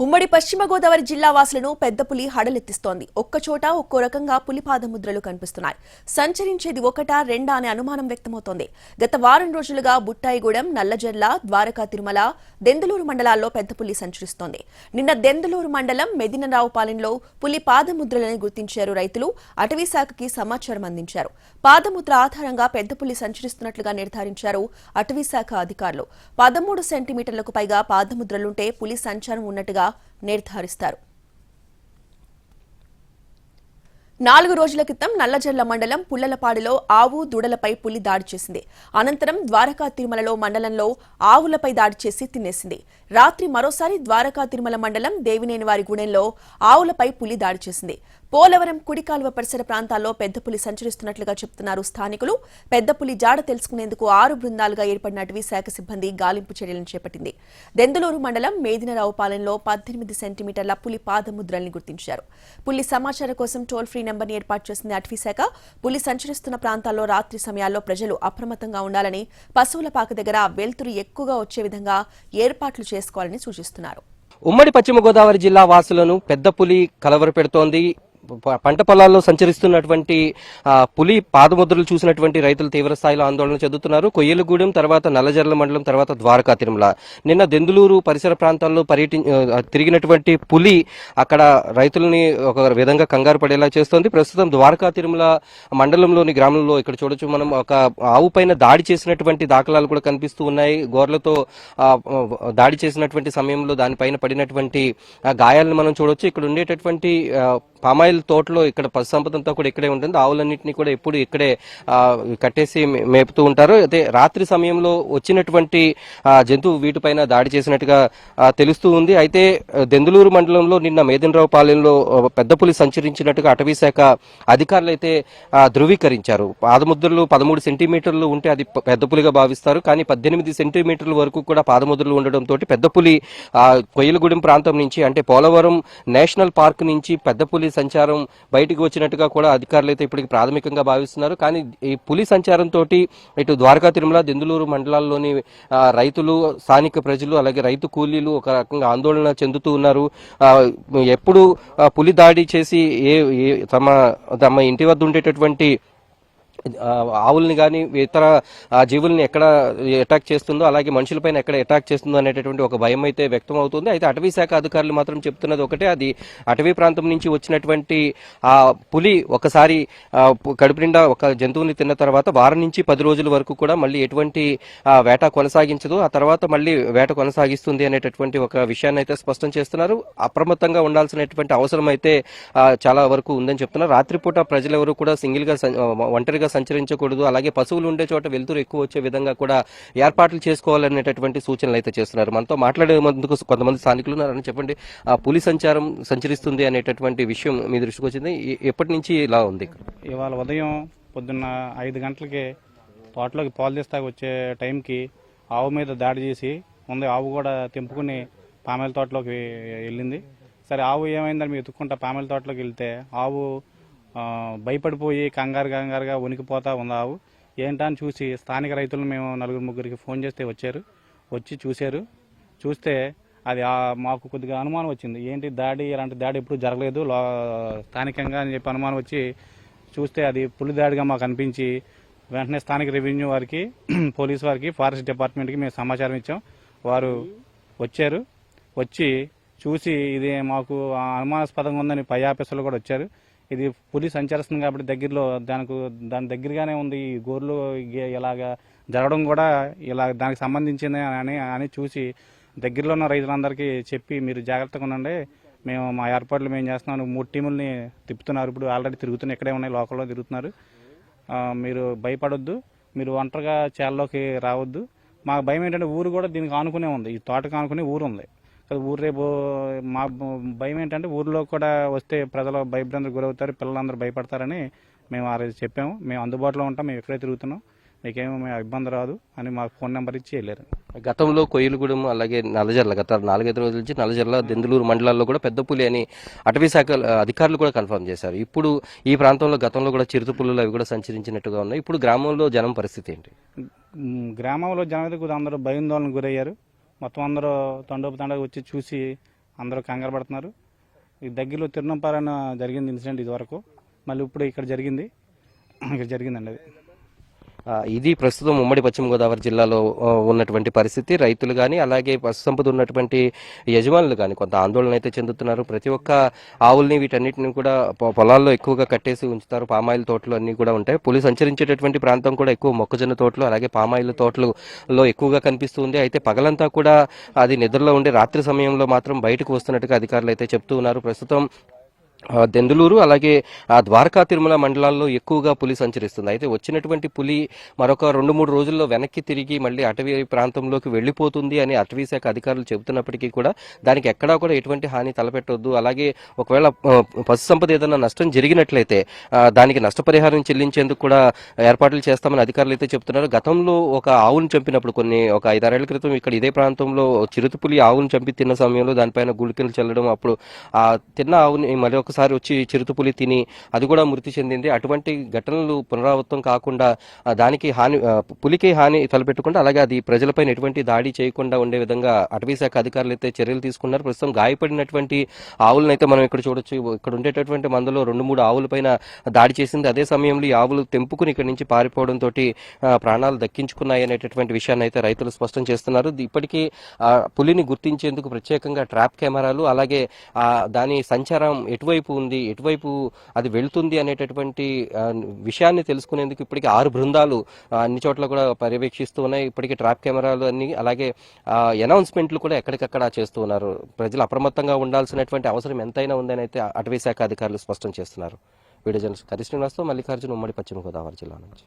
ఉమ్మడి పశ్చిమ గోదావరి జిల్లా వాసులను పెద్ద పులి హడలెత్తిస్తోంది. ఒక్కచోట ఒక్కో రకంగా పులి పాదముద్రలు కనిపిస్తున్నాయి. సంచరించేది ఒకటా రెండా అనే అనుమానం వ్యక్తమవుతోంది. గత వారం రోజులుగా బుట్టాయిగూడెం నల్లజర్ల ద్వారకా తిరుమల దెందులూరు మండలాల్లో పెద్ద పులి సంచరిస్తోంది. నిన్న దెందులూరు మండలం మెదినరావుపాలెంలో పులి పాదముద్రలని గుర్తించారు రైతులు. అటవీ శాఖకి సమాచారం అందించారు. పాదముద్ర ఆధారంగా పెద్ద పులి సంచరిస్తున్నట్లుగా నిర్ధారించారు అటవీ శాఖ అధికారులు. పదమూడు సెంటీమీటర్లకు పైగా పాదముద్రలుంటే పులి సంచారం ఉన్నట్టుగా నిర్ధారిస్తారు. నాలుగు రోజుల క్రితం నల్లజర్ల మండలం పుల్లలపాడులో ఆవు దూడలపై పులి దాడి చేసింది. అనంతరం ద్వారకా తిరుమలలో మండలంలో ఆవులపై దాడి చేసి తినేసింది. రాత్రి మరోసారి ద్వారకా తిరుమల మండలం దేవినేనివారి గూడెంలో ఆవులపై పులి దాడి చేసింది. పోలవరం కుడికాలువ పరిసర ప్రాంతాల్లో పెద్ద పులి సంచరిస్తున్నట్లుగా చెబుతున్నారు స్థానికులు. పెద్ద పులి జాడ తెలుసుకునేందుకు ఆరు బృందాలుగా ఏర్పడిన అటవీ శాఖ సిబ్బంది గాలింపు చర్యలను చేపట్టింది. దెందులూరు మండలం మేదినరావుపాలెంలో పద్దెనిమిది సెంటీమీటర్ల పులి పాదముద్రల్ని గుర్తించారు. పులి సమాచారం కోసం టోల్ ఫ్రీ నెంబర్ని ఏర్పాటు చేసింది అటవీ శాఖ. పులి సంచరిస్తున్న ప్రాంతాల్లో రాత్రి సమయాల్లో ప్రజలు అప్రమత్తంగా ఉండాలని పశువుల పాక దగ్గర వెలుతురు ఎక్కువగా వచ్చే విధంగా ఏర్పాట్లు చేసుకోవాలని సూచిస్తున్నారు. ఉమ్మడి పశ్చిమ గోదావరి జిల్లా వాసులను పెద్ద పులి కలవరపెడుతోంది పంట పొలాల్లో సంచరిస్తున్నటువంటి పులి పాదముద్రలు చూసినటువంటి రైతులు తీవ్ర స్థాయిలో ఆందోళన చెందుతున్నారు. కొయ్యలగూడెం తర్వాత నల్లజర్ల మండలం తర్వాత ద్వారకా తిరుమల. నిన్న దెందులూరు పరిసర ప్రాంతాల్లో పర్యటి తిరిగినటువంటి పులి అక్కడ రైతులని ఒక విధంగా కంగారు పడేలా చేస్తోంది. ప్రస్తుతం ద్వారకా తిరుమల మండలంలోని గ్రామంలో ఇక్కడ చూడొచ్చు మనం ఒక ఆవు పైన దాడి చేసినటువంటి దాఖలాలు కూడా కనిపిస్తూ ఉన్నాయి. గోర్లతో దాడి చేసినటువంటి సమయంలో దానిపైన పడినటువంటి గాయాలను మనం చూడొచ్చు. ఇక్కడ ఉండేటటువంటి పామాయిల్ కూరగాయల తోటలో ఇక్కడ పశు కూడా ఇక్కడే ఉంటుంది. ఆవులన్నింటినీ కూడా ఎప్పుడు ఇక్కడే కట్టేసి మేపుతూ ఉంటారు. అయితే రాత్రి సమయంలో వచ్చినటువంటి జంతువు వీటిపైన దాడి చేసినట్టుగా తెలుస్తూ ఉంది. అయితే దెందులూరు మండలంలో నిన్న మేదినరావు పాలెంలో పెద్ద పులి సంచరించినట్టుగా అటవీ శాఖ అధికారులు అయితే ధృవీకరించారు. పాదముద్రలు పదమూడు సెంటీమీటర్లు ఉంటే అది పెద్ద పులిగా భావిస్తారు. కానీ పద్దెనిమిది సెంటీమీటర్ల వరకు కూడా పాదముద్రలు ఉండడంతో పెద్ద పులి కొయ్యలగూడెం ప్రాంతం నుంచి అంటే పోలవరం నేషనల్ పార్క్ నుంచి పెద్ద పులి సంచారం బయటికి వచ్చినట్టుగా కూడా అధికారులు అయితే ఇప్పటికి ప్రాథమికంగా భావిస్తున్నారు. కానీ ఈ పులి సంచారంతో ఇటు ద్వారకా తిరుమల దెందులూరు మండలాల్లోని రైతులు స్థానిక ప్రజలు అలాగే రైతు కూలీలు ఒక రకంగా ఆందోళన చెందుతూ ఉన్నారు. ఎప్పుడు పులి దాడి చేసి ఏ తమ తమ ఇంటి వద్ద ఉండేటటువంటి ఆవుల్ని కానీ ఇతర ఆ, జీవుల్ని ఎక్కడ అటాక్ చేస్తుందో అలాగే మనుషులపైన ఎక్కడ అటాక్ చేస్తుందో అనేటటువంటి ఒక భయం అయితే వ్యక్తం అవుతుంది అయితే అటవీ శాఖ అధికారులు మాత్రం చెప్తున్నది ఒకటే అది అటవీ ప్రాంతం నుంచి వచ్చినటువంటి ఆ పులి ఒకసారి కడుపు నిండా ఒక జంతువుని తిన్న తర్వాత వారం నుంచి పది రోజుల వరకు కూడా మళ్ళీ ఎటువంటి వేట కొనసాగించదు. ఆ తర్వాత మళ్ళీ వేట కొనసాగిస్తుంది అనేటటువంటి ఒక విషయాన్ని అయితే స్పష్టం చేస్తున్నారు. అప్రమత్తంగా ఉండాల్సినటువంటి అవసరం అయితే చాలా వరకు ఉందని చెప్తున్నారు. రాత్రిపూట ప్రజలెవరూ కూడా సింగిల్గా ఒంటరిగా సంచరించకూడదు. అలాగే పశువులు ఉండే చోట వెలుతురు ఎక్కువ వచ్చే విధంగా కూడా ఏర్పాట్లు చేసుకోవాలనేటటువంటి సూచనలు అయితే చేస్తున్నారు. మనతో మాట్లాడే ముందుకు కొంతమంది స్థానికులు ఉన్నారని చెప్పండి. ఆ పులి సంచారం సంచరిస్తుంది అనేటటువంటి విషయం మీ దృష్టికి వచ్చింది. ఎప్పటి నుంచి ఇలా ఉంది? ఇవాళ ఉదయం పొద్దున్న ఐదు గంటలకి తోటలోకి పాలు తీస్తాకి వచ్చే టైంకి ఆవు మీద దాడి చేసి ముందు ఆవు కూడా తెంపుకుని పామెల తోటలోకి వెళ్ళింది. సరే ఆవు ఏమైందని మేము ఎత్తుక్కుంటా పామెల తోటలోకి వెళ్తే ఆవు భయపడిపోయి కంగారు కంగారుగా వణికిపోతా ఉన్నావు. ఏంటని ఏంటా అని చూసి స్థానిక రైతులను మేము నలుగురు ముగ్గురికి ఫోన్ చేస్తే వచ్చారు. వచ్చి చూశారు. చూస్తే అది మాకు కొద్దిగా అనుమానం వచ్చింది. ఏంటి దాడి? ఇలాంటి దాడి ఎప్పుడు జరగలేదు. స్థానికంగా అని చెప్పి అనుమానం వచ్చి చూస్తే అది పులి దాడిగా మాకు అనిపించి వెంటనే స్థానిక రెవెన్యూ వారికి పోలీస్ వారికి ఫారెస్ట్ డిపార్ట్మెంట్కి మేము సమాచారం ఇచ్చాం. వారు వచ్చారు. వచ్చి చూసి ఇది మాకు అనుమానాస్పదంగా ఉందని పై ఆఫీసర్లు కూడా వచ్చారు. ఇది పులి సంచరిస్తుంది కాబట్టి దగ్గరలో దానికి దాని దగ్గరగానే ఉంది ఈ గోర్లు ఇలాగా జరగడం కూడా ఇలా దానికి సంబంధించింది అని అని చూసి దగ్గరలో ఉన్న రైతులందరికీ చెప్పి మీరు జాగ్రత్తగా ఉండండి. మేము మా ఏర్పాట్లు మేము చేస్తున్నాం. మూడు టీముల్ని తిప్పుతున్నారు. ఇప్పుడు ఆల్రెడీ తిరుగుతున్నాయి. ఇక్కడే ఉన్నాయి. లోకల్లో తిరుగుతున్నారు. మీరు భయపడొద్దు. మీరు ఒంటరిగా చేలలోకి రావద్దు. మాకు భయం ఏంటంటే ఊరు కూడా దీనికి ఆనుకునే ఉంది. ఈ తోటకు ఆనుకునే ఊరు ఉంది. అది ఊరు రేపు మా భయం ఏంటంటే ఊర్లో కూడా వస్తే ప్రజలు భయభ్రాంతులకు గురవుతారు పిల్లలందరూ భయపడతారని మేము ఆ రోజు చెప్పాము. మేము అందుబాటులో ఉంటాం మేము ఎక్కడే తిరుగుతున్నాం మీకేమో మేము ఇబ్బంది రాదు అని మాకు ఫోన్ నెంబర్ ఇచ్చి వెళ్ళారు. గతంలో కొయ్యలగూడెం అలాగే నల్లజర్ల గత నాలుగైదు రోజుల నుంచి నల్లజర్ల దెందులూరు మండలాల్లో కూడా పెద్ద పులి అని అటవీ శాఖ అధికారులు కూడా కన్ఫర్మ్ చేశారు. ఇప్పుడు ఈ ప్రాంతంలో గతంలో కూడా చిరుత పులులు అవి కూడా సంచరించినట్టుగా ఉన్నాయి. ఇప్పుడు గ్రామంలో జనం పరిస్థితి ఏంటి? మ్, గ్రామంలో జనం అయితే అందరూ భయాందోళనకు గురయ్యారు. మొత్తం అందరూ తండోపు తండగా వచ్చి చూసి అందరూ కంగారు పడుతున్నారు. ఈ దగ్గరలో తిరునంపాలన జరిగింది ఇన్సిడెంట్ ఇది వరకు మళ్ళీ ఇప్పుడు ఇక్కడ జరిగింది. ఇక్కడ జరిగిందండి అది. ఇది ప్రస్తుతం ఉమ్మడి పశ్చిమ గోదావరి జిల్లాలో ఉన్నటువంటి పరిస్థితి. రైతులు కానీ అలాగే పశు సంపద ఉన్నటువంటి యజమానులు కానీ కొంత ఆందోళన అయితే చెందుతున్నారు. ప్రతి ఒక్క ఆవుల్ని వీటన్నిటిని కూడా పొలాల్లో ఎక్కువగా కట్టేసి ఉంచుతారు. పామాయిల్ తోటలు అన్నీ కూడా ఉంటాయి. పులి సంచరించేటటువంటి ప్రాంతం కూడా ఎక్కువ. మొక్కజొన్న తోటలు అలాగే పామాయిల్ తోటలు లో ఎక్కువగా కనిపిస్తుంది అయితే పగలంతా కూడా అది నిద్రలో ఉండే రాత్రి సమయంలో మాత్రం బయటకు వస్తున్నట్టుగా అధికారులు అయితే చెప్తూ ఉన్నారు. ప్రస్తుతం దెందులూరు అలాగే ఆ ద్వారకా తిరుమల మండలాల్లో ఎక్కువగా పులి సంచరిస్తుంది. అయితే వచ్చినటువంటి పులి మరొక రెండు మూడు రోజుల్లో వెనక్కి తిరిగి మళ్ళీ అటవీ ప్రాంతంలోకి వెళ్ళిపోతుంది అని అటవీ శాఖ అధికారులు చెబుతున్నప్పటికీ కూడా దానికి ఎక్కడా కూడా ఎటువంటి హాని తలపెట్టొద్దు. అలాగే ఒకవేళ పశు సంపద ఏదైనా నష్టం జరిగినట్లయితే దానికి నష్టపరిహారం చెల్లించేందుకు కూడా ఏర్పాట్లు చేస్తామని అధికారులు అయితే చెబుతున్నారు. గతంలో ఒక ఆవును చంపినప్పుడు కొన్ని ఒక ఐదారేళ్ళ క్రితం ఇక్కడ ఇదే ప్రాంతంలో చిరుతపులి ఆవును చంపి తిన్న సమయంలో దానిపైన గుళికలు చల్లడం అప్పుడు ఆ తిన్న ఆవుని మరొక ఒకసారి వచ్చి చిరుతపులి తిని అది కూడా మృతి చెందింది. అటువంటి ఘటనలు పునరావృతం కాకుండా దానికి హాని పులికి హాని తలపెట్టకుండా అలాగే అది ప్రజలపైన ఎటువంటి దాడి చేయకుండా ఉండే విధంగా అటవీ శాఖ అధికారులు అయితే చర్యలు తీసుకున్నారు. ప్రస్తుతం గాయపడినటువంటి ఆవులను అయితే మనం ఇక్కడ చూడొచ్చు. ఇక్కడ ఉండేటటువంటి మందులో రెండు మూడు ఆవులపైన దాడి చేసింది. అదే సమయంలో ఈ ఆవులు తెంపుకుని ఇక్కడి నుంచి పారిపోవడంతో ప్రాణాలు దక్కించుకున్నాయి అనేటటువంటి విషయాన్ని అయితే రైతులు స్పష్టం చేస్తున్నారు. ఇప్పటికీ ఆ, పులిని గుర్తించేందుకు ప్రత్యేకంగా ట్రాప్ కెమెరాలు అలాగే దాని సంచారం ఎటువైపు ఉంది ఎటువైపు అది వెళుతుంది అనేటటువంటి విషయాన్ని తెలుసుకునేందుకు ఇప్పటికీ ఆరు బృందాలు అన్ని చోట్ల కూడా పర్యవేక్షిస్తూ ఉన్నాయి. ఇప్పటికీ ట్రాప్ కెమెరాలు అన్ని అలాగే అనౌన్స్మెంట్లు కూడా ఎక్కడికక్కడ చేస్తూ ఉన్నారు. ప్రజలు అప్రమత్తంగా ఉండాల్సినటువంటి అవసరం ఎంతైనా ఉందని అయితే అటవీ శాఖ అధికారులు స్పష్టం చేస్తున్నారు. వీడియో జర్నలిస్ట్ కరి శ్రీనివాస్తో మల్లికార్జున ఉమ్మడి పశ్చిమ గోదావరి జిల్లా నుంచి.